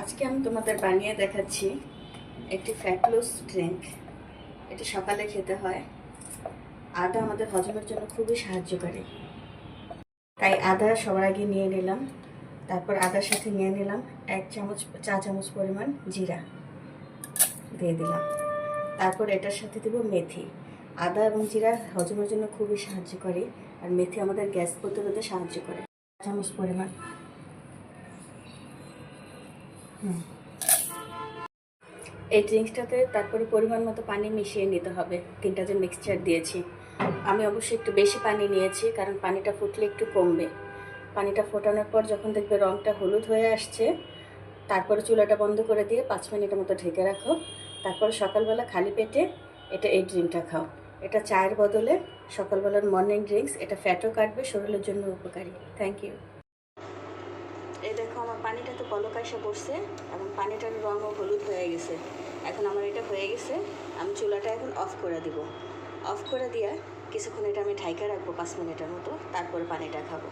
আজকে আমি তোমাদের বানিয়ে দেখাচ্ছি একটি ফ্যাট লস ড্রিঙ্ক এটি সকালে খেতে হয়। আদা আমাদের হজমের জন্য খুবই সাহায্যকারী। তাই আদা সবার আগে নিয়ে নিলাম। তারপর আদার সাথে নিয়ে নিলাম এক চামচ, চা চামচ পরিমাণ জিরা দিয়ে দিলাম। তারপর এটার সাথে দেব মেথি। আদা এবং জিরা হজমের জন্য খুবই সাহায্য করে আর মেথি আমাদের গ্যাস প্রতিরোধে সাহায্য করে। চামচ পরিমাণ। এই ড্রিঙ্কসটাতে তারপরে পরিমাণ মতো পানি মিশিয়ে নিতে হবে। তিনটা যে মিক্সচার দিয়েছি। আমি অবশ্যই একটু বেশি পানি নিয়েছি, কারণ পানিটা ফুটলে একটু কমবে। পানিটা ফোটানোর পর যখন দেখবে রঙটা হলুদ হয়ে আসছে, তারপরে চুলাটা বন্ধ করে দিয়ে পাঁচ মিনিটের মতো ঢেকে রাখো। তারপরে সকালবেলা খালি পেটে এটা এই ড্রিঙ্কটা খাও। এটা চায়ের বদলে সকালবেলার মর্নিং ড্রিঙ্কস এটা ফ্যাটও কাটবে, শরীরের জন্য উপকারী। থ্যাংক ইউ এই দেখো, আমার পানিটা তো বলক এসে পড়ছে এবং পানিটার রঙও হলুদ হয়ে গেছে। এখন আমার এটা হয়ে গেছে, আমি চুলাটা এখন অফ করে দিব। অফ করে দিয়ে কিছুক্ষণ এটা আমি ঢাইকা রাখব পাঁচ মিনিটের মতো, তারপরে পানিটা খাব।